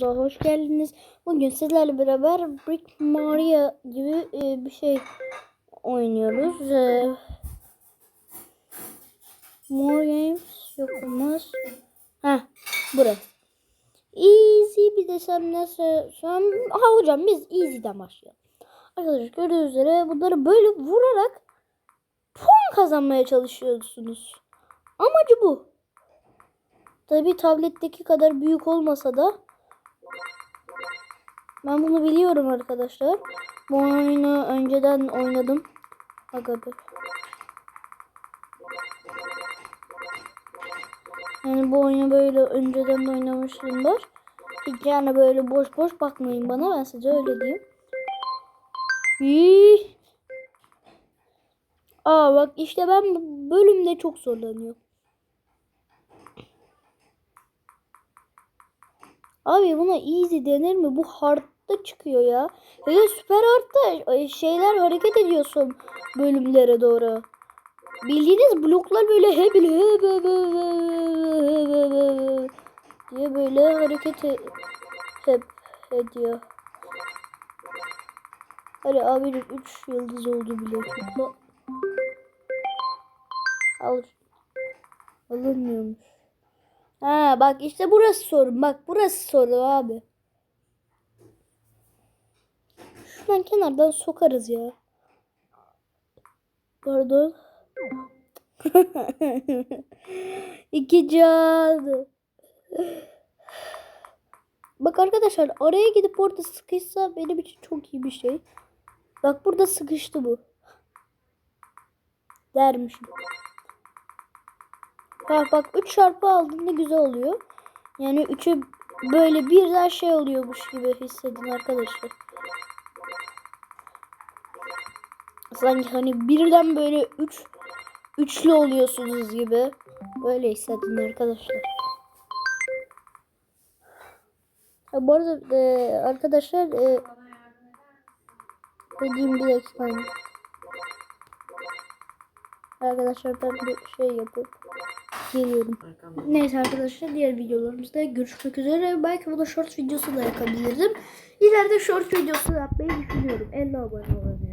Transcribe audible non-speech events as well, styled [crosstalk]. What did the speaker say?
Kanalımıza hoş geldiniz. Bugün sizlerle beraber Brick Mario gibi e, bir şey oynuyoruz. E, More Games yok olmaz. Heh burası. Easy bir desem nasıl? Sen... Ha hocam biz easy'den başlayalım. Arkadaşlar gördüğünüz üzere bunları böyle vurarak puan kazanmaya çalışıyorsunuz. Amacı bu. Tabi tabletteki kadar büyük olmasa da ben bunu biliyorum arkadaşlar. Bu oyunu önceden oynadım. Aga. Yani bu oyunu böyle önceden de oynamışımdır. Hiç yani böyle boş boş bakmayın bana ben size öyle diyeyim. Hii. Aa bak işte ben bu bölümde çok zorlanıyorum. Abi buna easy denir mi? Bu hard'da çıkıyor ya. Hele süper hard'da e, şeyler hareket ediyorsun bölümlere doğru. Bildiğiniz bloklar böyle hep böyle diye böyle hareket e- hep ediyor. Hadi abi 3 yıldız oldu bile. Kutla. Al. Alınmıyormuş. Ha bak işte burası sorun. Bak burası sorun abi. Şuradan kenardan sokarız ya. Pardon. [laughs] İki can. Bak arkadaşlar araya gidip orada sıkışsa benim için çok iyi bir şey. Bak burada sıkıştı bu. Dermişim. Ha bak 3 çarpı aldığında güzel oluyor. Yani 3'ü böyle birden şey oluyormuş gibi hissedin arkadaşlar. Sanki hani birden böyle 3 üçlü oluyorsunuz gibi. Böyle hissedin arkadaşlar. Ha, bu arada e, arkadaşlar e, dediğim bir dakika. Arkadaşlar ben bir şey yapıp geliyorum. Neyse arkadaşlar diğer videolarımızda görüşmek üzere. Belki bu da short videosu da yapabilirim. İleride short videosu yapmayı düşünüyorum. 50 abone olun